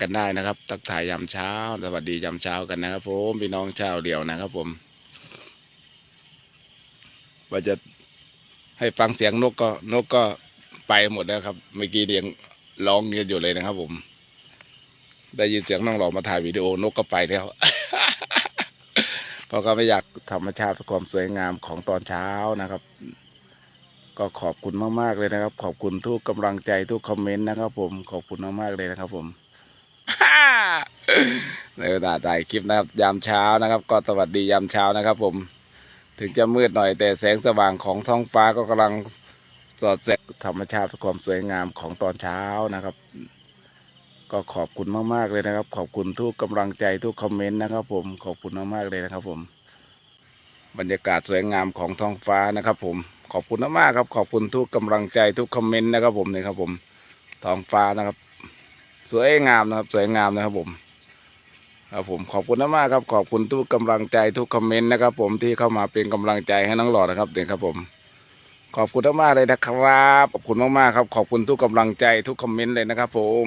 กันได้นะครับทักทายยามเช้า สวัสดียามเช้ากันนะครับผมพี่น้องชาวเดียวนะครับผมว่าจะให้ฟังเสียงนกก็นกก็ไปหมดแล้วครับ เมื่อกี้เดียงร้องกันอยู่เลยนะครับ ผม ได้ยินเสียงน้องหลอมาถ่ายวิดีโอนกก็ไปแล้วเพราะก็ไม่อยากธรรมชาติความสวยงามของตอนเช้านะครับ ก็ขอบคุณมากๆเลยนะครับ ขอบคุณทุกกำลังใจทุกคอมเมนต์นะครับ ผมขอบคุณมากๆเลยนะครับ ผม ในเวลาถ่ายคลิปนะครับ ยามเช้านะครับ ก็สวัสดียามเช้านะครับ ผม ถึงจะมืดหน่อยแต่แสงสว่างของท้องฟ้าก็กำลังสอดแสงธรรมชาติความสวยงามของตอนเช้านะครับ ก็ขอบคุณมากๆเลยนะครับ ขอบคุณทุกกำลังใจทุกคอมเมนต์นะครับ ผมขอบคุณมากๆเลยนะครับ ผม บรรยากาศสวยงามของท้องฟ้านะครับ ผมขอบคุณมากๆครับ ขอบคุณทุกกำลังใจทุกคอมเมนต์นะครับ ผมนี่ครับ ผมท้องฟ้านะครับ สวยงามนะครับ สวยงามนะครับผม ครับผมขอบคุณมากครับขอบคุณทุกกำลังใจทุกคอมเมนต์นะครับผมที่เข้ามาเป็นกำลังใจให้น้องหลอดนะครับเด็กครับผม ขอบคุณมากเลยนะครับขอบคุณมากๆครับ ขอบคุณทุกกำลังใจทุกคอมเมนต์เลยนะครับ ผม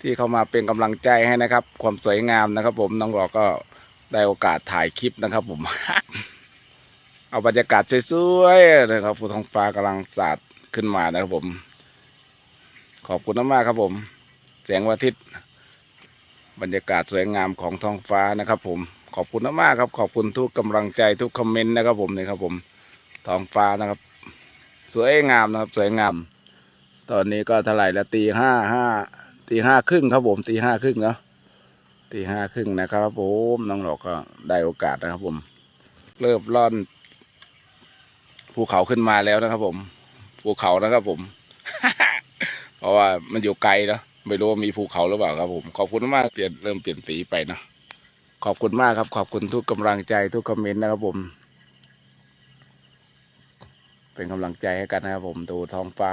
ที่เข้ามาเป็นกำลังใจให้นะครับ ความสวยงามนะครับ ผมน้องหลอดก็ได้โอกาสถ่ายคลิปนะครับ ผม เอาบรรยากาศสวยๆนะครับผู้ท้องฟ้ากำลังสาดขึ้นมานะครับผม ขอบคุณมากๆครับผมแสงวันอาทิตย์ บรรยากาศสวยงามของท้องฟ้านะครับผมขอบคุณมากครับ ขอบคุณทุกกำลังใจทุกคอมเมนต์นะครับผมนี่ครับผมท้องฟ้านะครับ สวยงามนะครับ สวยงาม ตอนนี้ก็เท่าไหร่ละตีห้าห้าตีห้าครึ่งครับผมตีห้าครึ่งเนาะตีห้าครึ่งนะครับผมน้องหลอกก็ได้โอกาสนะครับผม เริ่มร่อนภูเขาขึ้นมาแล้วนะครับผมภูเขานะครับผม เพราะว่ามันอยู่ไกลเนาะ ไม่รู้ว่ามีภูเขาหรือเปล่าครับผมขอบคุณมากเปลี่ยนเริ่มเปลี่ยนสีไปนะขอบคุณมากครับ ขอบคุณทุกกำลังใจทุกคอมเมนต์นะครับผม เป็นกำลังใจให้กันนะครับผมดูท้องฟ้า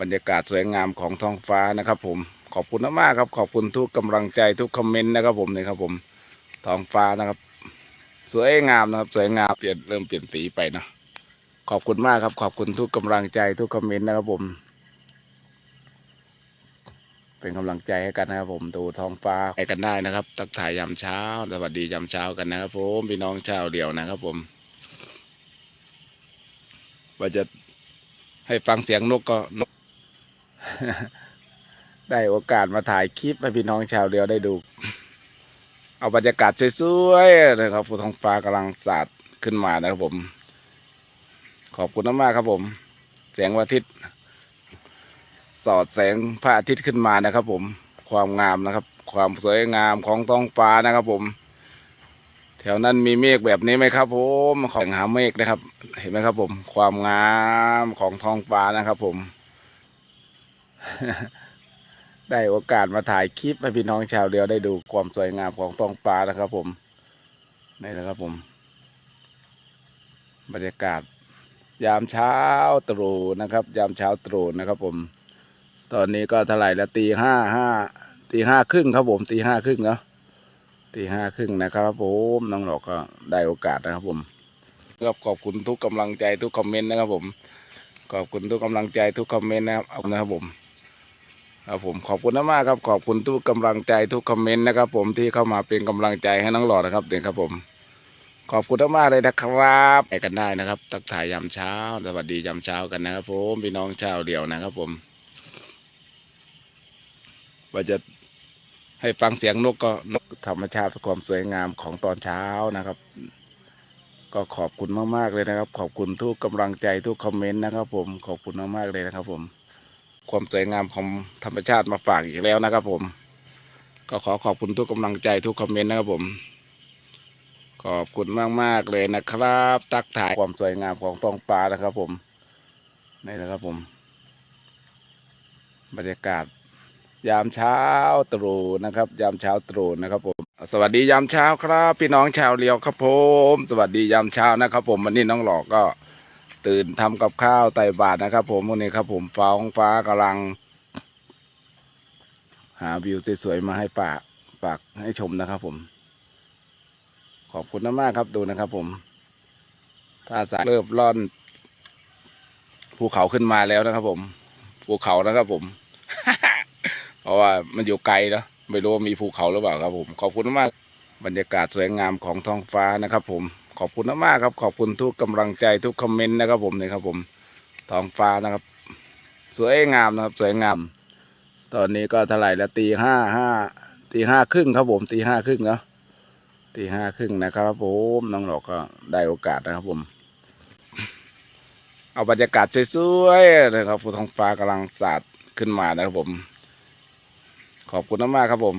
บรรยากาศสวยงามของท้องฟ้านะครับ ผม ขอบคุณมากครับ ขอบคุณทุกกำลังใจทุกคอมเมนต์นะครับ ผมนี่ครับ ผมท้องฟ้านะครับ สวยงามนะครับ สวยงามเปลี่ยนเริ่มเปลี่ยนสีไปนะขอบคุณมากครับ ขอบคุณทุกกำลังใจทุกคอมเมนต์นะครับผม เป็นกำลังใจให้กันนะครับผมดูท้องฟ้าไปกันได้นะครับทักทายยามเช้า สวัสดียามเช้ากันนะครับผมพี่น้องชาวเดียวนะครับผม ว่าจะให้ฟังเสียงนกก็นก ได้โอกาสมาถ่ายคลิปให้พี่น้องชาวเดียวได้ดู เอาบรรยากาศสวยๆนะครับท้องฟ้ากำลังสาดขึ้นมานะครับผม ขอบคุณมากๆครับผมแสงวันอาทิตย์ สอดแสงพระอาทิตย์ขึ้นมานะครับ ผมความงามนะครับ ความสวยงามของท้องฟ้านะครับ ผม แถวนั้นมีเมฆแบบนี้ไหมครับ ผมของหาเมฆนะครับ เห็นไหมครับ ผม ความงามของท้องฟ้านะครับ ผม ได้โอกาสมาถ่ายคลิปให้พี่น้องชาวเดียวได้ดูความสวยงามของท้องฟ้านะครับ ผมนี่นะครับผม บรรยากาศยามเช้าตรู่นะครับ ยามเช้าตรู่นะครับ ผม ตอนนี้ก็เท่าไหร่ละตีห้าห้าตีห้าครึ่งครับผมตีห้าครึ่งเนาะตีห้าครึ่งนะครับผมน้องหลอกก็ได้โอกาสนะครับผมก็ขอบคุณทุกกำลังใจทุกคอมเมนต์นะครับผมขอบคุณทุกกำลังใจทุกคอมเมนต์นะครับนะครับผมครับผมขอบคุณมากครับขอบคุณทุกกำลังใจทุกคอมเมนต์นะครับ ผมที่เข้ามาเป็นกำลังใจให้น้องหลอดนะครับเด็กครับผม ขอบคุณมากเลยนะครับไปกันได้นะครับทักทายยามเช้า สวัสดียามเช้ากันนะครับ ผมพี่น้องชาวเดียวนะครับผม ว่าจะให้ฟังเสียงนกก็นกธรรมชาติความสวยงามของตอนเช้านะครับ ก็ขอบคุณมากๆเลยนะครับ ขอบคุณทุกกำลังใจทุกคอมเมนต์นะครับ ผมขอบคุณมากๆเลยนะครับ ผม ความสวยงามของธรรมชาติมาฝากอีกแล้วนะครับ ผม ก็ขอขอบคุณทุกกำลังใจทุกคอมเมนต์นะครับ ผม ขอบคุณมากๆเลยนะครับ ตักถ่ายความสวยงามของท้องฟ้านะครับ ผมนี่นะครับผม บรรยากาศ ยามเช้าตรู่นะครับ ยามเช้าตรู่นะครับผมสวัสดียามเช้าครับ พี่น้องชาวเลียวครับผม สวัสดียามเช้านะครับ ผมวันนี้น้องหลอกก็ตื่นทำกับข้าวไต่บาตรนะครับ ผมวันนี้ครับ ผมฟ้าห้องฟ้ากำลัง หาวิวสวยๆมาให้ฝากฝากให้ชมนะครับ ผม ขอบคุณมากๆครับดูนะครับ ผมถ้าสายเริ่มร่อนภูเขาขึ้นมาแล้วนะครับ ผมภูเขานะครับผม ราะราะว่ามันอยู่ไกลนะไม่รู้ว่ามีภูเขาหรือเปล่าครับผม ขอบคุณมากบรรยากาศสวยงามของท้องฟ้านะครับ ผมขอบคุณมากครับ ขอบคุณทุกกำลังใจทุกคอมเมนต์นะครับ ผมนี่ครับผมท้องฟ้านะครับ สวยงามนะครับ สวยงาม ตอนนี้ก็เท่าไหร่แล้วตีห้าห้าตีห้าครึ่งครับผมตีห้าครึ่งเนาะตีห้าครึ่งนะครับผมน้องหลอกก็ได้โอกาสนะครับผม เอาบรรยากาศสวยๆนะครับท้องฟ้ากำลังสาดขึ้นมานะครับผม ขอบคุณมากๆครับผม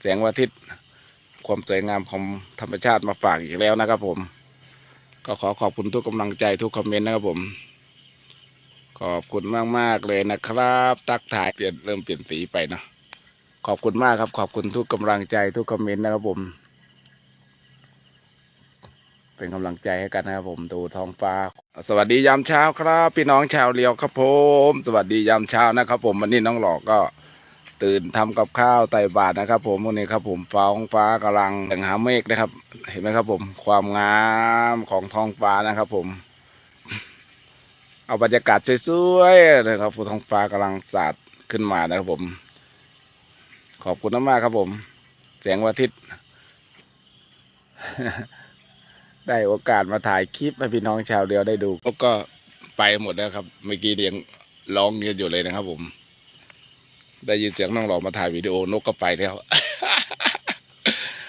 แสงวันอาทิตย์ ความสวยงามของธรรมชาติมาฝากอีกแล้วนะครับผม ก็ขอขอบคุณทุกกำลังใจทุกคอมเมนต์นะครับผม ขอบคุณมากๆเลยนะครับ ตักถ่ายเปลี่ยนเริ่มเปลี่ยนสีไปเนาะขอบคุณมากครับ ขอบคุณทุกกำลังใจทุกคอมเมนต์นะครับผม เป็นกำลังใจให้กันนะครับผมดูท้องฟ้า สวัสดียามเช้าครับ พี่น้องชาวเลียวครับผม สวัสดียามเช้านะครับผมวันนี้น้องหลอกก็ ตื่นทำกับข้าวไต่บาตรนะครับ ผมวันนี้ครับผมฟ้าท้องฟ้ากำลังแต่งหาเมฆนะครับ เห็นไหมครับ ผม ความงามของท้องฟ้านะครับ ผม เอาบรรยากาศสวยๆนะครับท้องฟ้ากำลังสาดขึ้นมานะครับผม ขอบคุณมากๆครับผม แสงวันอาทิตย์ ได้โอกาสมาถ่ายคลิปให้พี่น้องชาวเดียวได้ดูก็ไปหมดแล้วครับ เมื่อกี้ยังร้องเงียอยู่เลยนะครับผม ได้ยินเสียงน้องหลอมาถ่ายวิดีโอนกก็ไปแล้ว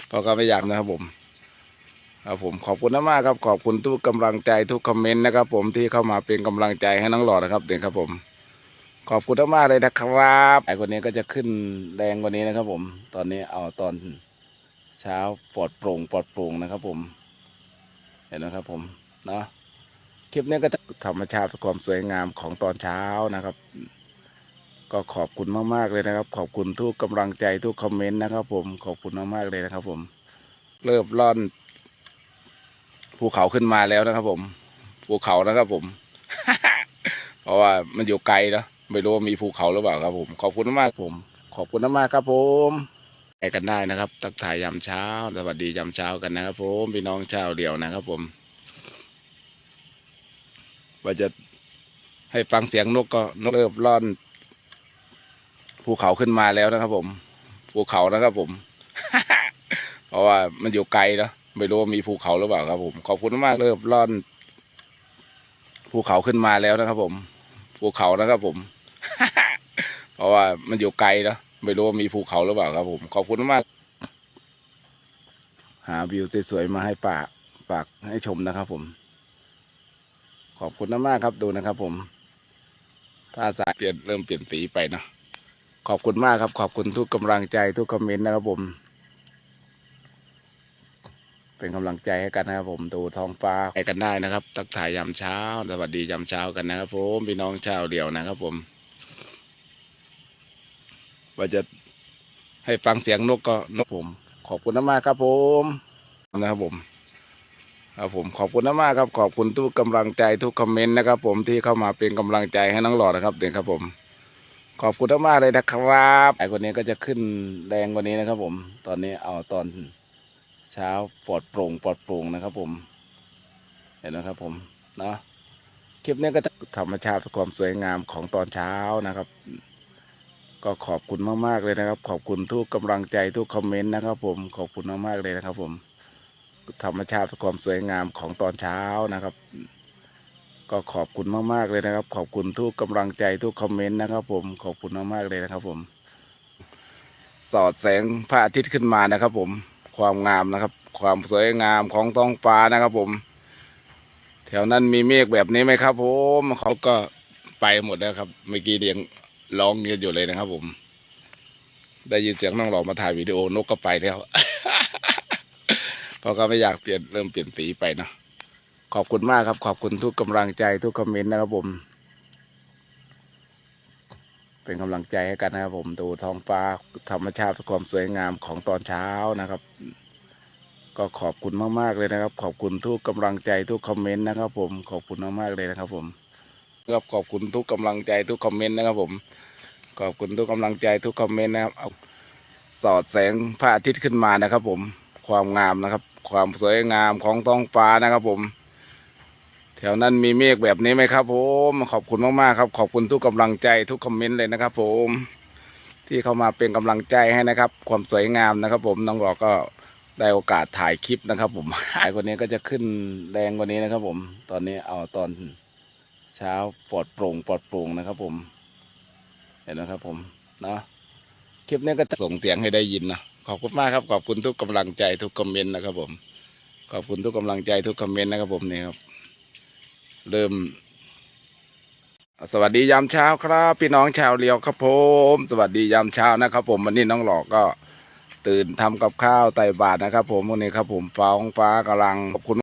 เขาก็ไม่อยากนะครับผมครับผมขอบคุณมากครับขอบคุณทุกกำลังใจทุกคอมเมนต์นะครับ ผมที่เข้ามาเป็นกำลังใจให้น้องหลอดนะครับเด็กครับผม ขอบคุณมากเลยนะครับไอ้คนนี้ก็จะขึ้นแรงกว่านี้นะครับ ผม ตอนนี้เอาตอนเช้าปลอดโปร่งปลอดโปร่งนะครับ ผม เห็นไหมครับ ผมเนาะคลิปนี้ก็จะธรรมชาติความสวยงามของตอนเช้านะครับ ก็ขอบคุณมากๆเลยนะครับ ขอบคุณทุกกำลังใจทุกคอมเมนต์นะครับผมขอบคุณมากๆเลยนะครับ ผม เริ่มร่อนภูเขาขึ้นมาแล้วนะครับ ผมภูเขานะครับ ผม เพราะว่ามันอยู่ไกลเนะไม่รู้ว่ามีภูเขาหรือเปล่าครับ ผม ขอบคุณมากผม ขอบคุณมากครับผมไปกันได้นะครับ ตักถ่ายยามเช้า สวัสดียามเช้ากันนะครับ ผมพี่น้องชาวเดียวนะครับ ผมว่าจะให้ฟังเสียงนกก็นกเริ่มร่อน ภูเขาขึ้นมาแล้วนะครับ ผมภูเขานะครับผม เพราะว่ามันอยู่ไกลเนะไม่รู้ว่ามีภูเขาหรือเปล่าครับ ผมขอบคุณมากเริ่มร่อน ภูเขาขึ้นมาแล้วนะครับ ผมภูเขานะครับผม เพราะว่ามันอยู่ไกลเนะไม่รู้ว่ามีภูเขาหรือเปล่าครับ ผมขอบคุณมาก หาวิวสวยๆมาให้ฝากฝากให้ชมนะครับ ผม ขอบคุณมากครับดูนะครับ ผม ถ้าสายเปลี่ยนเริ่มเปลี่ยนสีไปเนาะ ขอบคุณมากครับ ขอบคุณทุกกำลังใจทุกคอมเมนต์นะครับผม เป็นกำลังใจให้กันนะครับผมดูท้องฟ้าไปกันได้นะครับตักถ่ายยามเช้า สวัสดียามเช้ากันนะครับผมพี่น้องชาวเดียวนะครับผม ว่าจะให้ฟังเสียงนกก็นกผม ขอบคุณมากครับผมนะครับผมครับผมขอบคุณมากครับ ขอบคุณทุกกำลังใจทุกคอมเมนต์นะครับ ผมที่เข้ามาเป็นกำลังใจให้น้องหลอดนะครับเด็กครับผม ขอบคุณมากเลยนะครับไอ้คนนี้ก็จะขึ้นแรงกว่านี้นะครับ ผม ตอนนี้เอาตอนเช้าปลอดโปร่งปลอดโปร่งนะครับ ผม เห็นไหมครับ ผมเนาะคลิปนี้ก็จะธรรมชาติความสวยงามของตอนเช้านะครับ ก็ขอบคุณมากๆเลยนะครับ ขอบคุณทุกกำลังใจทุกคอมเมนต์นะครับ ผมขอบคุณมากๆเลยนะครับ ผม ธรรมชาติความสวยงามของตอนเช้านะครับ ก็ขอบคุณมากๆเลยนะครับ ขอบคุณทุกกำลังใจทุกคอมเมนต์นะครับ ผมขอบคุณมากๆเลยนะครับ ผม สอดแสงพระอาทิตย์ขึ้นมานะครับ ผมความงามนะครับ ความสวยงามของท้องฟ้านะครับ ผม แถวนั้นมีเมฆแบบนี้ไหมครับ ผมเขาก็ไปหมดแล้วครับเมื่อกี้ยังร้องเงียอยู่เลยนะครับ ผม ได้ยินเสียงน้องหลอกมาถ่ายวิดีโอนกก็ไปแล้วเพราะก็ไม่อยากเปลี่ยนเริ่มเปลี่ยนสีไปเนาะ ขอบคุณมากครับ ขอบคุณทุกกำลังใจทุกคอมเมนต์นะครับผม เป็นกำลังใจให้กันนะครับผมดูท้องฟ้าธรรมชาติความสวยงามของตอนเช้านะครับ ก็ขอบคุณมากๆเลยนะครับ ขอบคุณทุกกำลังใจทุกคอมเมนต์นะครับ ผมขอบคุณมากๆเลยนะครับ ผมก็ขอบคุณทุกกำลังใจทุกคอมเมนต์นะครับ ผม ขอบคุณทุกกำลังใจทุกคอมเมนต์นะครับเอาสอดแสงพระอาทิตย์ขึ้นมานะครับ ผมความงามนะครับ ความสวยงามของท้องฟ้านะครับ ผม ถวนั้นมีเมฆแบบนี้ไหมครับ ผมขอบคุณมากๆครับ ขอบคุณทุกกำลังใจทุกคอมเมนต์เลยนะครับ ผม ที่เข้ามาเป็นกำลังใจให้นะครับ ความสวยงามนะครับ ผมน้องหลอกก็ได้โอกาสถ่ายคลิปนะครับ ผมไอ้คนนี้ก็จะขึ้นแรงกว่านี้นะครับ ผม ตอนนี้เอาตอนเช้าปลอดโปร่งปลอดโปร่งนะครับ ผม เห็นนะครับ ผมเนาะคลิปนี้ก็ส่งเสียงให้ได้ยินนะขอบคุณมากครับ ขอบคุณทุกกำลังใจทุกคอมเมนต์นะครับ ผม ขอบคุณทุกกำลังใจทุกคอมเมนต์นะครับ ผมนี่ครับ เริ่ม สวัสดียามเช้าครับ พี่น้องชาวเลียวครับผม สวัสดียามเช้านะครับผมวันนี้น้องหลอกก็ตื่นทำกับข้าวไต่บาตรนะครับ ผมวันนี้ครับผมฟ้าของฟ้ากำลังขอบคุณ